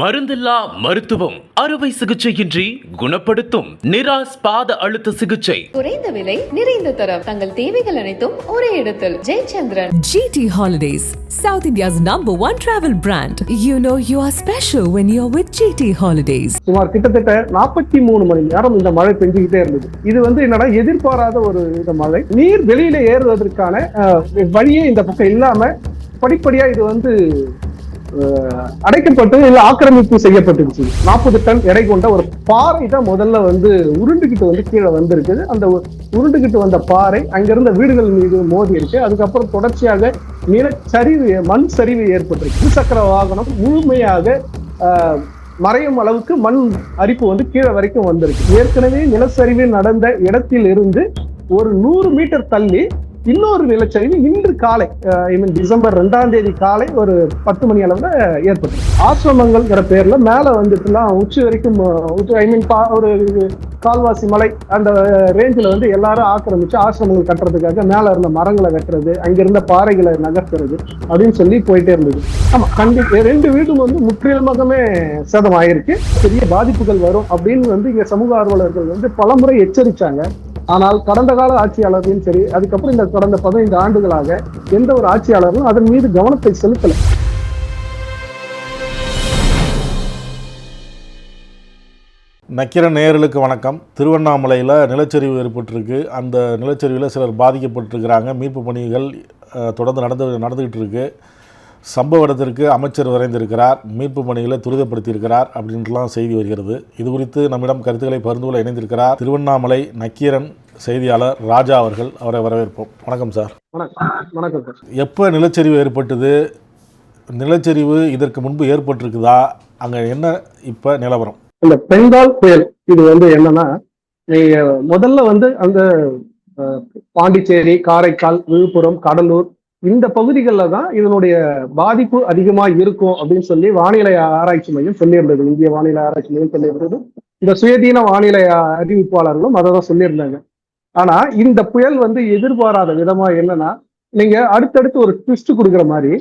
மருந்தில்லா மருத்துவம். அறுவை சிகிச்சையின்றி குணப்படுத்தும் நிராஸ் பாத அழுத்த சிகிச்சை. குறைந்த விலை நிறைந்த தரம். தங்கள் தேவைகள் அனைத்தும் ஒரே இடத்தில். Jayachandran. GT Holidays, South India's number one travel brand. You know you are special when you're with GT Holidays. சுமார் கிட்டத்தட்ட நாற்பத்தி மூணு மணி நேரம் இந்த மழை பெஞ்சுக்கிட்டே இருந்தது. இது வந்து என்னன்னா எதிர்பாராத ஒரு இந்த மழை. நீர் வெளியில ஏறுவதற்கான வழியே இந்த பக்கம் இல்லாம படிப்படியா இது வந்து அடைக்கப்பட்டு இல்ல ஆக்கிரமிப்பு செய்யப்பட்டுருச்சு நாற்பது டன் எடை கொண்ட ஒரு பாறை தான் முதல்ல வந்து உருண்டுகிட்டு வந்து கீழே வந்திருக்குது. அந்த உருண்டுகிட்டு வந்த பாறை அங்கிருந்த வீடுகள் மீது மோதி இருக்கு. அதுக்கப்புறம் தொடர்ச்சியாக நிலச்சரிவு மண் சரிவு ஏற்பட்டிருக்கு. இருசக்கர வாகனம் முழுமையாக மறையும் அளவுக்கு மண் அரிப்பு வந்து கீழே வரைக்கும் வந்திருக்கு. ஏற்கனவே நிலச்சரிவு நடந்த இடத்தில் இருந்து ஒரு நூறு மீட்டர் தள்ளி இன்னொரு நிலச்சரிவு இன்று காலை ஐ மீன் டிசம்பர் ரெண்டாம் தேதி காலை ஒரு பத்து மணி அளவுல ஏற்பட்டது. ஆசிரமங்கள்ங்கிற பேர்ல மேல வந்துட்டுலாம் உச்சி வரைக்கும் ஐ மீன் ஒரு கால்வாசி மலை அந்த ரேஞ்சில் வந்து எல்லாரும் ஆக்கிரமிச்சு ஆசிரமங்கள் கட்டுறதுக்காக மேலே இருந்த மரங்களை வெட்டுறது அங்கிருந்த பாறைகளை நகர்த்துறது அப்படின்னு சொல்லி போயிட்டே இருந்தது. ஆமாம் கண்டிப்பாக ரெண்டு வீடும் வந்து முற்றிலுமாகவே சேதம் ஆயிருக்கு பெரிய பாதிப்புகள் வரும் அப்படின்னு வந்து இங்கே சமூக ஆர்வலர்கள் வந்து பலமுறை எச்சரித்தாங்க ஆனால் கடந்த கால ஆட்சியாளர்களும் சரி அதுக்கப்புறம் இந்த கடந்த பதினைந்து ஆண்டுகளாக எந்த ஒரு ஆட்சியாளரும் அதன் மீது கவனத்தை செலுத்தல. நக்கிரன் நேயர்களுக்கு வணக்கம். திருவண்ணாமலையில் நிலச்சரிவு ஏற்பட்டிருக்கு. அந்த நிலச்சரிவில் சிலர் பாதிக்கப்பட்டிருக்கிறாங்க. மீட்பு பணிகள் தொடர்ந்து நடந்து நடந்துக்கிட்டு இருக்கு சம்பவ இடத்திற்கு அமைச்சர் விரைந்திருக்கிறார். மீட்பு பணிகளை துரிதப்படுத்தியிருக்கிறார் அப்படின்ட்டுலாம் செய்தி வருகிறது. இது குறித்து நம்மிடம் கருத்துக்களை பகிர்ந்து கொள்ள இணைந்திருக்கிறார் திருவண்ணாமலை நக்கீரன் செய்தியாளர் ராஜா அவர்கள் அவரை வரவேற்போம். வணக்கம் சார். வணக்கம் வணக்கம் சார். எப்போ நிலச்சரிவு ஏற்பட்டது? நிலச்சரிவு இதற்கு முன்பு ஏற்பட்டிருக்குதா? அங்கே என்ன இப்போ நிலவரம்? இந்த பெங்கால் புயல் இது வந்து என்னன்னா முதல்ல வந்து அந்த பாண்டிச்சேரி காரைக்கால் விழுப்புரம் கடலூர் இந்த பகுதிகளில் தான் இதனுடைய பாதிப்பு அதிகமா இருக்கும் அப்படின்னு சொல்லி வானிலை ஆராய்ச்சி மையம் சொல்லியிருந்தது. இந்திய வானிலை ஆராய்ச்சி மையம் சொல்லியிருந்தது. இந்த சுயதீன வானிலை அறிவிப்பாளர்களும் அதை தான் சொல்லியிருந்தாங்க. ஆனா இந்த புயல் வந்து எதிர்பாராத விதமா என்னன்னா நீங்க அடுத்தடுத்து ஒரு ட்விஸ்ட் கொடுக்குற மாதிரி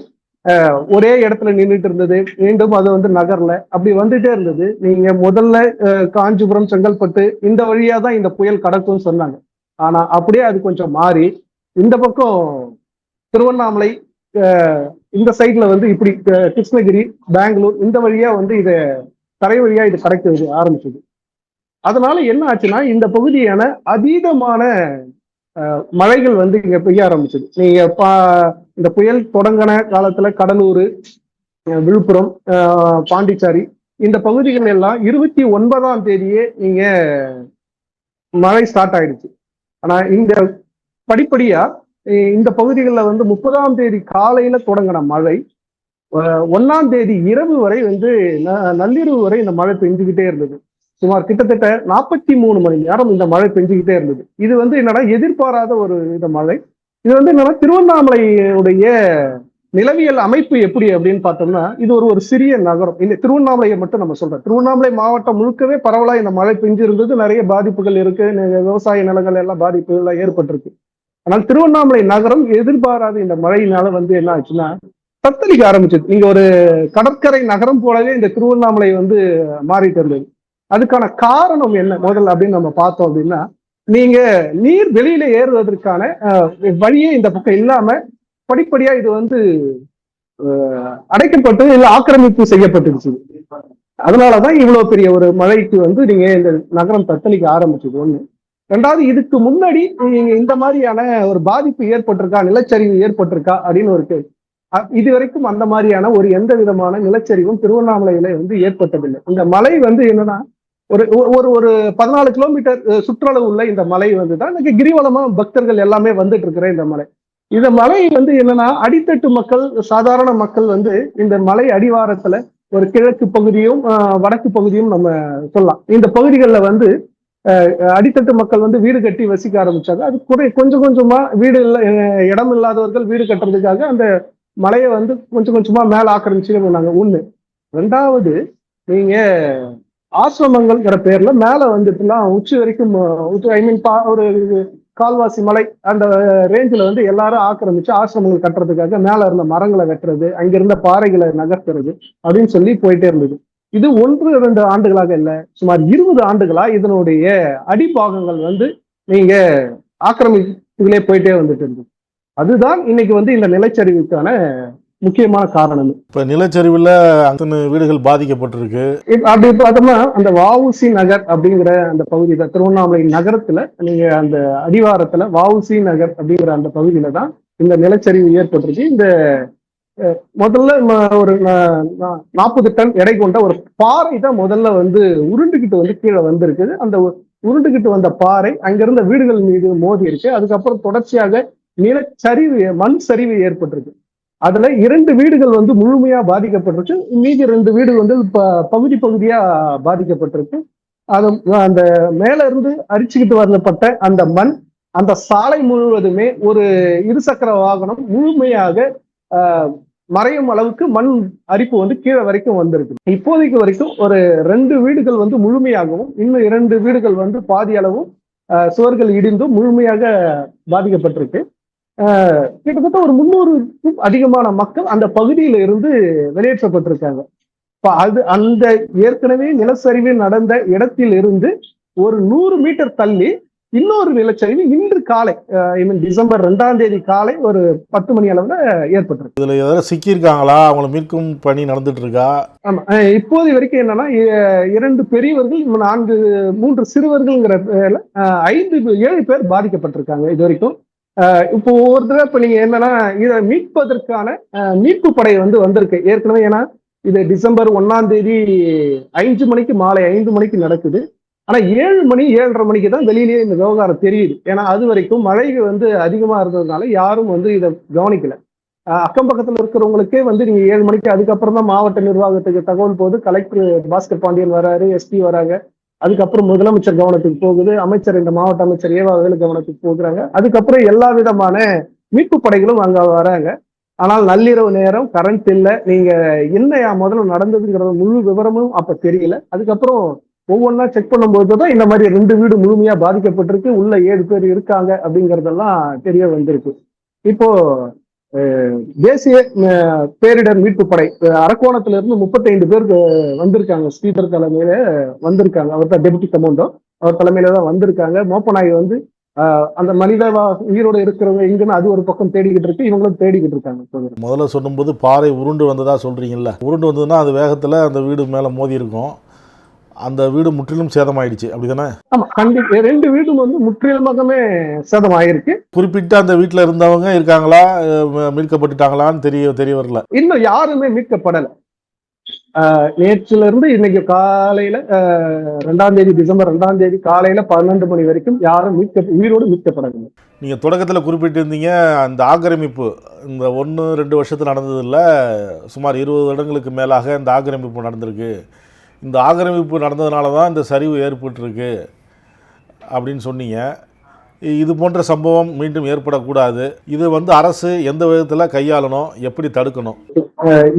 ஒரே இடத்துல நின்றுட்டு இருந்தது மீண்டும் அது வந்து நகர்ல. அப்படி வந்துட்டே இருந்தது. நீங்க முதல்ல காஞ்சிபுரம் செங்கல்பட்டு இந்த வழியா தான் இந்த புயல் கடக்கும்னு சொன்னாங்க. ஆனா அப்படியே அது கொஞ்சம் மாறி இந்த பக்கம் திருவண்ணாமலை இந்த சைட்ல வந்து இப்படி கிருஷ்ணகிரி பெங்களூர் இந்த வழியா வந்து இதை தரை வழியா இது கடக்க ஆரம்பிச்சது. அதனால என்ன ஆச்சுன்னா இந்த பகுதியான அதீதமான மழைகள் வந்து இங்க பெய்ய ஆரம்பிச்சது. நீங்க பா இந்த புயல் தொடங்கின காலத்துல கடலூர் விழுப்புரம் பாண்டிச்சாரி பாண்டிச்சேரி இந்த பகுதிகள் எல்லாம் இருபத்தி ஒன்பதாம் தேதியே நீங்க மழை ஸ்டார்ட் ஆயிடுச்சு. ஆனா இந்த படிப்படியா இந்த பகுதிகளில் வந்து முப்பதாம் தேதி காலையில தொடங்கின மழை ஒன்னாம் தேதி இரவு வரை வந்து ந- நள்ளிரவு வரை இந்த மழை பெஞ்சுக்கிட்டே இருந்தது. சுமார் கிட்டத்தட்ட நாற்பத்தி மூணு மணி நேரம் இந்த மழை பெஞ்சுக்கிட்டே இருந்தது. இது வந்து என்னடா எதிர்பாராத ஒரு இந்த மழை? இது வந்து என்னன்னா திருவண்ணாமலையுடைய நிலவியல் அமைப்பு எப்படி அப்படின்னு பார்த்தோம்னா இது ஒரு ஒரு சிறிய நகரம். இந்த திருவண்ணாமலையை மட்டும் நம்ம சொல்றோம். திருவண்ணாமலை மாவட்டம் முழுக்கவே பரவலா இந்த மழை பெஞ்சிருந்தது. நிறைய பாதிப்புகள் இருக்கு. விவசாய நிலங்கள் எல்லாம் பாதிப்புகள்லாம் ஏற்பட்டிருக்கு. ஆனால் திருவண்ணாமலை நகரம் எதிர்பாராத இந்த மழையினால வந்து என்ன ஆச்சுன்னா தத்தளிக்க ஆரம்பிச்சது. நீங்க ஒரு கடற்கரை நகரம் போலவே இந்த திருவண்ணாமலை வந்து மாறிட்டு இருந்தது. அதுக்கான காரணம் என்ன முதல்ல அப்படின்னு நம்ம பார்த்தோம் அப்படின்னா நீங்க நீர் வெளியில ஏறுவதற்கான வழியே இந்த பக்கம் இல்லாம படிப்படியா இது வந்து அஹ், அடைக்கப்பட்டு இல்ல ஆக்கிரமிப்பு செய்யப்பட்டுருச்சு. அதனாலதான் இவ்வளவு பெரிய ஒரு மழைக்கு வந்து நீங்க இந்த நகரம் தத்தளிக்க ஆரம்பிச்சது ஒண்ணு. ரெண்டாவது இதுக்கு முன்னாடி நீங்க இந்த மாதிரியான ஒரு பாதிப்பு ஏற்பட்டிருக்கா நிலச்சரிவு ஏற்பட்டிருக்கா அப்படின்னு ஒரு கேள்வி. அ- இது வரைக்கும் அந்த மாதிரியான ஒரு எந்த விதமான நிலச்சரிவும் திருவண்ணாமலையில வந்து ஏற்பட்டதில்லை. இந்த மலை வந்து என்னன்னா ஒரு ஒரு- ஒரு ஒரு பதினாலு கிலோமீட்டர் சுற்றளவு உள்ள இந்த மலை வந்து தான் இன்னைக்கு கிரிவலமா பக்தர்கள் எல்லாமே வந்துட்டு இருக்கிற இந்த மலை. இந்த மலை வந்து என்னன்னா அடித்தட்டு மக்கள் சாதாரண மக்கள் வந்து இந்த மலை அடிவாரத்துல ஒரு கிழக்கு பகுதியும் வடக்கு பகுதியும் நம்ம சொல்லலாம். இந்த பகுதிகளில் வந்து அடித்தட்டு மக்கள் வந்து வீடு கட்டி வசிக்க ஆரம்பிச்சாங்க. அது குறை கொஞ்சம் கொஞ்சமா வீடு இல்லை இடம் இல்லாதவர்கள் வீடு கட்டுறதுக்காக அந்த மலையை வந்து கொஞ்சம் கொஞ்சமா மேல ஆக்கிரமிச்சு பண்ணாங்க ஒண்ணு. ரெண்டாவது நீங்க ஆசிரமங்கள்ங்கிற பேர்ல மேல வந்துட்டுலாம் உச்சி வரைக்கும் ஐ மீன் பா ஒரு கால்வாசி மலை அந்த ரேஞ்சில் வந்து எல்லாரும் ஆக்கிரமிச்சு ஆசிரமங்கள் கட்டுறதுக்காக மேல இருந்த மரங்களை வெட்டுறது அங்கிருந்த பாறைகளை நகர்த்துறது அப்படின்னு சொல்லி போயிட்டே இருந்தது. இது ஒன்று இரண்டு ஆண்டுகளாக இல்லை. சுமார் இருபது ஆண்டுகளா இதனுடைய அடிப்பாகங்கள் வந்து நீங்க ஆக்கிரமிப்புகளே போயிட்டே வந்துட்டு இருந்தது அதுதான் இன்னைக்கு வந்து இந்த நிலச்சரிவுக்கான முக்கியமான காரணம். இப்போ நிலச்சரிவில் அத்தனை வீடுகள் பாதிக்கப்பட்டிருக்கு. அப்படி பார்த்தோம்னா அந்த வஉசி நகர் அப்படிங்கிற அந்த பகுதியில திருவண்ணாமலை நகரத்துல நீங்க அந்த அடிவாரத்துல வஉசி நகர் அப்படிங்கிற அந்த பகுதியில தான் இந்த நிலச்சரிவு ஏற்பட்டிருக்கு. இந்த முதல்ல ஒரு நாற்பது டன் எடை கொண்ட ஒரு பாறை தான் முதல்ல வந்து உருண்டுகிட்டு வந்து கீழே வந்திருக்குது அந்த உருண்டுகிட்டு வந்த பாறை அங்கிருந்த வீடுகள் மீது மோதி இருக்கு. அதுக்கப்புறம் தொடர்ச்சியாக நிலச்சரிவு மண் சரிவு ஏற்பட்டிருக்கு. அதுல இரண்டு வீடுகள் வந்து முழுமையா பாதிக்கப்பட்டிருக்கு. மீதி ரெண்டு வீடு வந்து ப- பகுதி பகுதியா பாதிக்கப்பட்டிருக்கு. அது அந்த மேல இருந்து அரிச்சுக்கிட்டு வரப்பட்ட அந்த மண் அந்த சாலை முழுவதுமே ஒரு இருசக்கர வாகனம் முழுமையாக மறையும் அளவுக்கு மண் அரிப்பு வந்து கீழே வரைக்கும் வந்திருக்கு. இப்போதைக்கு வரைக்கும் ஒரு ரெண்டு வீடுகள் வந்து முழுமையாகவும் இன்னும் இரண்டு வீடுகள் வந்து பாதி அளவும் சுவர்கள் இடிந்தும் முழுமையாக பாதிக்கப்பட்டிருக்கு. கிட்டத்தட்ட ஒரு முன்னூறுக்கும் அதிகமான மக்கள் அந்த பகுதியில இருந்து வெளியேற்றப்பட்டிருக்காங்க. இப்ப அது அந்த ஏற்கனவே நிலச்சரிவு நடந்த இடத்தில் இருந்து ஒரு நூறு மீட்டர் தள்ளி இன்னொரு நிலச்சரிவு இன்று காலை ஐ மீன் டிசம்பர் ரெண்டாம் தேதி காலை ஒரு பத்து மணி அளவுல ஏற்பட்டிருக்கு. இதில் ஏதாவது சிக்கியிருக்காங்களா? அவங்கள மீட்கும் பணி நடந்துட்டு இருக்கா ஆமா இப்போது வரைக்கும் என்னன்னா இரண்டு பெரியவர்கள் நான்கு மூன்று சிறுவர்கள்ங்கிற ஐந்து ஏழு பேர் பாதிக்கப்பட்டிருக்காங்க இது வரைக்கும். இப்போ ஒரு தடவை இப்போ நீங்க என்னன்னா இதை மீட்பதற்கான மீட்பு படை வந்து வந்திருக்கு. ஏற்கனவே ஏன்னா இது டிசம்பர் ஒன்னாம் தேதி ஐந்து மணிக்கு மாலை ஐந்து மணிக்கு நடக்குது. ஆனா ஏழு மணி ஏழரை மணிக்கு தான் வெளியிலேயே இந்த விவகாரம் தெரியுது. ஏன்னா அது வரைக்கும் மழை வந்து அதிகமா இருந்ததுனால யாரும் வந்து இதை கவனிக்கல. அக்கம் பக்கத்துல இருக்கிறவங்களுக்கே வந்து நீங்க ஏழு மணிக்கு அதுக்கப்புறம் தான் மாவட்ட நிர்வாகத்துக்கு தகவல் போகுது கலெக்டர் பாஸ்கர் பாண்டியன் வராரு எஸ்பி வராங்க. அதுக்கப்புறம் முதலமைச்சர் கவனத்துக்கு போகுது அமைச்சர் இந்த மாவட்ட அமைச்சர் ஏவாவேலு கவனத்துக்கு போகுறாங்க. அதுக்கப்புறம் எல்லா விதமான மீட்பு படைகளும் அங்க வராங்க. ஆனால் நள்ளிரவு நேரம் கரண்ட் இல்லை. நீங்க என்ன முதல்ல நடந்ததுங்கிறத முழு விவரமும் அப்ப தெரியல. அதுக்கப்புறம் ஒவ்வொன்றா செக் பண்ணும்போது தான் இந்த மாதிரி ரெண்டு வீடு முழுமையா பாதிக்கப்பட்டிருக்கு. உள்ள ஏழு பேர் இருக்காங்க அப்படிங்கறதெல்லாம் தெரிய வந்திருக்கு. இப்போ தேசிய பேரிடர் மீட்பு படை அரக்கோணத்துல இருந்து முப்பத்தைந்து பேர் வந்திருக்காங்க. ஸ்பீக்கர் தலைமையில வந்திருக்காங்க. அவர் தான் டெபுட்டி கமாண்டோ அவர் தலைமையில தான் வந்திருக்காங்க. மோப்பநாய் வந்து அந்த மனித வா- உயிரோட இருக்கிறவங்க எங்கன்னு அது ஒரு பக்கம் தேடிக்கிட்டு இருக்கு. இவங்களும் தேடிக்கிட்டு இருக்காங்க முதல்ல சொல்லும்போது பாறை உருண்டு வந்ததா சொல்கிறீங்கல்ல உருண்டு வந்ததுன்னா அது வேகத்தில் அந்த வீடு மேலே மோதி இருக்கும். அந்த வீடு முற்றிலும் சேதமாயிடுச்சு. அப்படி தானே ஆமா கண்டிப்பா. ரெண்டு வீடும் வந்து முற்றிலுமாகவே சேதம் ஆயிருக்கு குறிப்பிட்ட அந்த வீட்டில் இருந்தவங்க இருக்காங்களா? மீட்கப்பட்டுட்டாங்களான்னு தெரிய தெரிய வரல. இன்னும் யாருமே மீட்கப்படல. நேற்றுல இருந்து இன்னைக்கு காலையில ரெண்டாம் தேதி டிசம்பர் ரெண்டாம் தேதி காலையில பன்னெண்டு மணி வரைக்கும் யாரும் மீட்க உயிரோடு மீட்கப்படவில்லை. நீங்கள் தொடக்கத்தில் குறிப்பிட்டிருந்தீங்க அந்த ஆக்கிரமிப்பு இந்த ஒன்று ரெண்டு வருஷத்தில் நடந்ததில்ல சுமார் இருபது இடங்களுக்கு மேலாக இந்த ஆக்கிரமிப்பு நடந்திருக்கு. இந்த ஆக்கிரமிப்பு நடந்ததுனால தான் இந்த சரிவு ஏற்பட்டிருக்கு அப்படின்னு சொன்னீங்க. இது போன்ற சம்பவம் மீண்டும் ஏற்படக்கூடாது. இது வந்து அரசு எந்த விதத்தில் கையாளணும் எப்படி தடுக்கணும்?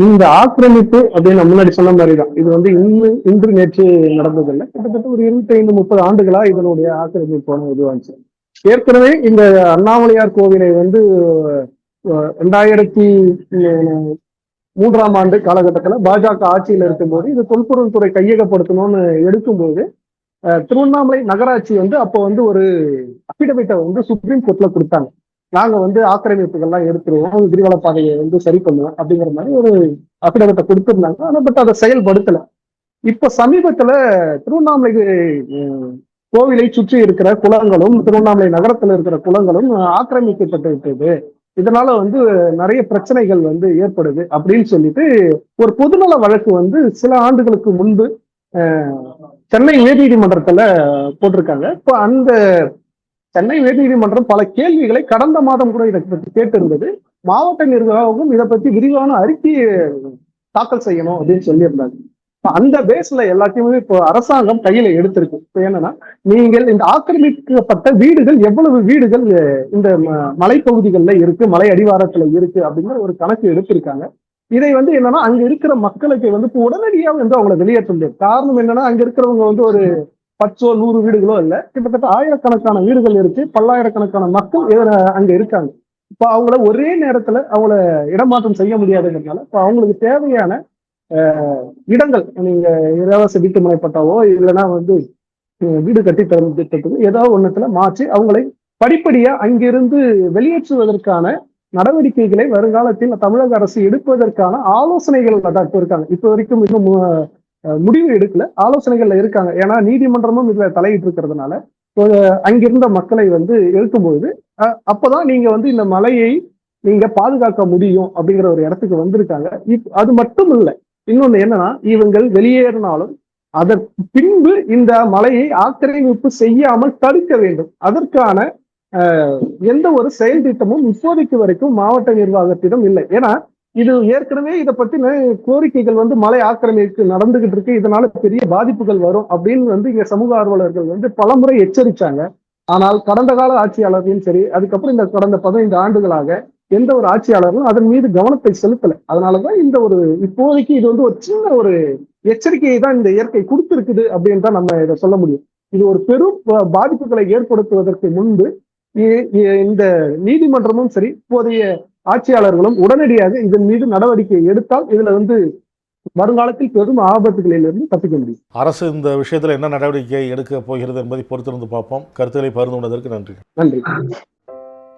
இந்த ஆக்கிரமிப்பு அப்படின்னு முன்னாடி சொன்ன மாதிரி தான் இது வந்து இன்று இன்று நேற்று நடந்ததில்லை. கிட்டத்தட்ட ஒரு இருபத்தி ஐந்து முப்பது ஆண்டுகளா இதனுடைய ஆக்கிரமிப்பான இதுவாச்சு ஏற்கனவே இந்த அண்ணாமலையார் கோவிலை வந்து ரெண்டாயிரத்தி மூன்றாம் ஆண்டு காலகட்டத்துல பாஜக ஆட்சியில் இருக்கும்போது இது தொல்பொருள் துறை கையகப்படுத்தணும்னு எடுக்கும்போது திருவண்ணாமலை நகராட்சி வந்து அப்போ வந்து ஒரு அபிடவிட்டை வந்து சுப்ரீம் கோர்ட்ல கொடுத்தாங்க. நாங்க வந்து ஆக்கிரமிப்புகள்லாம் எடுத்துருவோம் கிரிவல பாதையை வந்து சரி பண்ணுவோம் அப்படிங்கிற மாதிரி ஒரு அபிடவிட்டை கொடுத்திருந்தாங்க. ஆனா பட் அதை செயல்படுத்தல. இப்ப சமீபத்துல திருவண்ணாமலை கோவிலை சுற்றி இருக்கிற குளங்களும் திருவண்ணாமலை நகரத்துல இருக்கிற குளங்களும் ஆக்கிரமிக்கப்பட்டு விட்டது இதனால வந்து நிறைய பிரச்சனைகள் வந்து ஏற்படுது அப்படின்னு சொல்லிட்டு ஒரு பொதுநல வழக்கு வந்து சில ஆண்டுகளுக்கு முன்பு அஹ், சென்னை உயர்நீதிமன்றத்துல போட்டிருக்காங்க. இப்போ அந்த சென்னை உயர்நீதிமன்றம் பல கேள்விகளை கடந்த மாதம் கூட இதை பற்றி கேட்டிருந்தது. மாவட்ட நிர்வாகமும் இதை பத்தி விரிவான அறிக்கையை தாக்கல் செய்யணும் அப்படின்னு சொல்லியிருந்தாங்க. அந்த பேஸ்ல எல்லாத்தையுமே இப்போ அரசாங்கம் கையில எடுத்திருக்கு. இப்போ என்னன்னா நீங்கள் இந்த ஆக்கிரமிக்கப்பட்ட வீடுகள் எவ்வளவு வீடுகள் இந்த ம- மலைப்பகுதிகளில் இருக்கு மலை அடிவாரத்துல இருக்கு அப்படிங்கிற ஒரு கணக்கு எடுத்திருக்காங்க. இதை வந்து என்னன்னா அங்க இருக்கிற மக்களுக்கு வந்து இப்போ உடனடியாக வந்து அவங்கள வெளியேற்ற முடியாது. காரணம் என்னன்னா அங்க இருக்கிறவங்க வந்து ஒரு பத்தோ நூறு வீடுகளோ இல்ல கிட்டத்தட்ட ஆயிரக்கணக்கான வீடுகள் இருக்கு பல்லாயிரக்கணக்கான மக்கள் அங்க இருக்காங்க. இப்போ அவங்கள ஒரே நேரத்துல அவங்கள இடமாற்றம் செய்ய முடியாதுங்கிறதுனால இப்போ அவங்களுக்கு தேவையான இடங்கள் நீங்க இலவச வீட்டு முனைப்பட்டாவோ இல்லைன்னா வந்து வீடு கட்டி தரும் திட்டத்துக்கு ஏதாவது ஒண்ணுத்துல மாற்றி அவங்களை படிப்படியா அங்கிருந்து வெளியேற்றுவதற்கான நடவடிக்கைகளை வருங்காலத்தில் தமிழக அரசு எடுப்பதற்கான ஆலோசனைகள் தான் இப்போ இருக்காங்க. இப்போ வரைக்கும் இன்னும் மு- முடிவு எடுக்கல. ஆலோசனைகள்ல இருக்காங்க. ஏன்னா நீதிமன்றமும் இதுல தலையிட்டு இருக்கிறதுனால அங்கிருந்த மக்களை வந்து எழுத்தும்போது அப்பதான் நீங்க வந்து இந்த மலையை நீங்க பாதுகாக்க முடியும் அப்படிங்கிற ஒரு இடத்துக்கு வந்திருக்காங்க. இப்- அது மட்டும் இல்லை இன்னொன்னு என்னன்னா இவங்கள் வெளியேறினாலும் அதற்கு பின்பு இந்த மலையை ஆக்கிரமிப்பு செய்யாமல் தடுக்க வேண்டும். அதற்கான எந்த ஒரு செயல் திட்டமும் இப்போதைக்கு வரைக்கும் மாவட்ட நிர்வாகத்திடம் இல்லை. ஏன்னா இது ஏற்கனவே இதை பத்தின கோரிக்கைகள் வந்து மலை ஆக்கிரமிப்பு நடந்துகிட்டு இருக்கு. இதனால பெரிய பாதிப்புகள் வரும் அப்படின்னு வந்து இங்க சமூக ஆர்வலர்கள் வந்து பலமுறை எச்சரிச்சாங்க. ஆனால் கடந்த கால ஆட்சியாளர்களும் சரி அதுக்கப்புறம் இந்த கடந்த பதினைந்து ஆண்டுகளாக எந்த ஒரு ஆட்சியாளரும் அதன் மீது கவனத்தை செலுத்தல. அதனாலதான் இந்த ஒரு இப்போதைக்கு இது வந்து ஒரு சின்ன ஒரு எச்சரிக்கையை தான் இந்த இயற்கை கொடுத்திருக்குது அப்படின்னு தான் நம்ம இதை சொல்ல முடியும். இது ஒரு பெரும் பாதிப்புகளை ஏற்படுத்துவதற்கு முன்பு இந்த நீதிமன்றமும் சரி இப்போதைய ஆட்சியாளர்களும் உடனடியாக இதன் மீது நடவடிக்கை எடுத்தால் இதுல வந்து வருங்காலத்தில் பெரும் ஆபத்துகளிலிருந்து தப்பிக்க முடியும். அரசு இந்த விஷயத்தில் என்ன நடவடிக்கை எடுக்க போகிறது என்பதை பொறுத்திருந்து பார்ப்போம். கருத்துக்களை பகிர்ந்து கொண்டதற்கு நன்றி. நன்றி.